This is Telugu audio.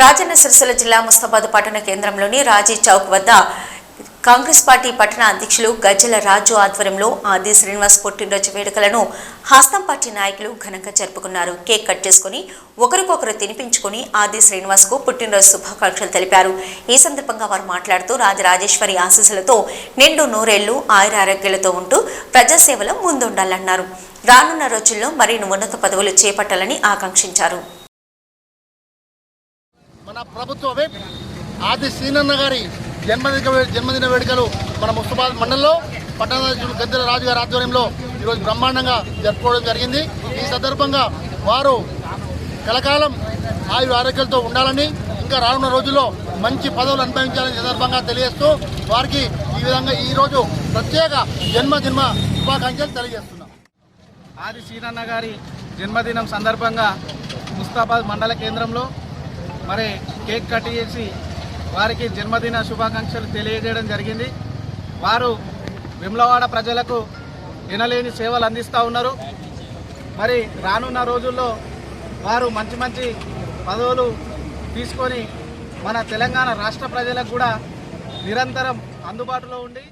రాజన్న సిరిసిల్ల జిల్లా ముస్తాబాద్ పట్టణ కేంద్రంలోని రాజీ చౌక్ వద్ద కాంగ్రెస్ పార్టీ పట్టణ అధ్యక్షులు గజ్జల రాజు ఆధ్వర్యంలో ఆది శ్రీనివాస్ పుట్టినరోజు వేడుకలను హాస్తం పార్టీ నాయకులు ఘనంగా జరుపుకున్నారు. కేక్ కట్ చేసుకుని ఒకరికొకరు తినిపించుకుని ఆది శ్రీనివాస్కు పుట్టినరోజు శుభాకాంక్షలు తెలిపారు. ఈ సందర్భంగా వారు మాట్లాడుతూ రాజరాజేశ్వరి ఆశీస్సులతో నిండు నూరేళ్ళు ఆయుర ఆరోగ్యాలతో ఉంటూ ప్రజాసేవలో ముందుండాలన్నారు. రానున్న రోజుల్లో మరిన్ని ఉన్నత పదవులు చేపట్టాలని ఆకాంక్షించారు. మన ప్రభుత్వ విప్ ఆది సీనన్న గారి జన్మదిన జన్మదిన వేడుకలు మన ముస్తాబాద్ మండలంలో పట్టణ గద్దెల రాజు గారి ఆధ్వర్యంలో ఈరోజు బ్రహ్మాండంగా జరుపుకోవడం జరిగింది. ఈ సందర్భంగా వారు కలకాలం ఆయు ఆరోగ్యాలతో ఉండాలని ఇంకా రానున్న రోజుల్లో మంచి పదవులు అనుభవించాలని సందర్భంగా తెలియజేస్తూ వారికి ఈ విధంగా ఈరోజు ప్రత్యేక జన్మదిన శుభాకాంక్షలు తెలియజేస్తున్నాం. ఆది సీనన్న గారి జన్మదినం సందర్భంగా ముస్తాబాద్ మండల కేంద్రంలో మరి కేక్ కట్ చేసి వారికి జన్మదిన శుభాకాంక్షలు తెలియజేయడం జరిగింది. వారు విమ్లవాడ ప్రజలకు వినలేని సేవలు అందిస్తూ ఉన్నారు. మరి రానున్న రోజుల్లో వారు మంచి మంచి పదవులు తీసుకొని మన తెలంగాణ రాష్ట్ర ప్రజలకు కూడా నిరంతరం అందుబాటులో ఉండి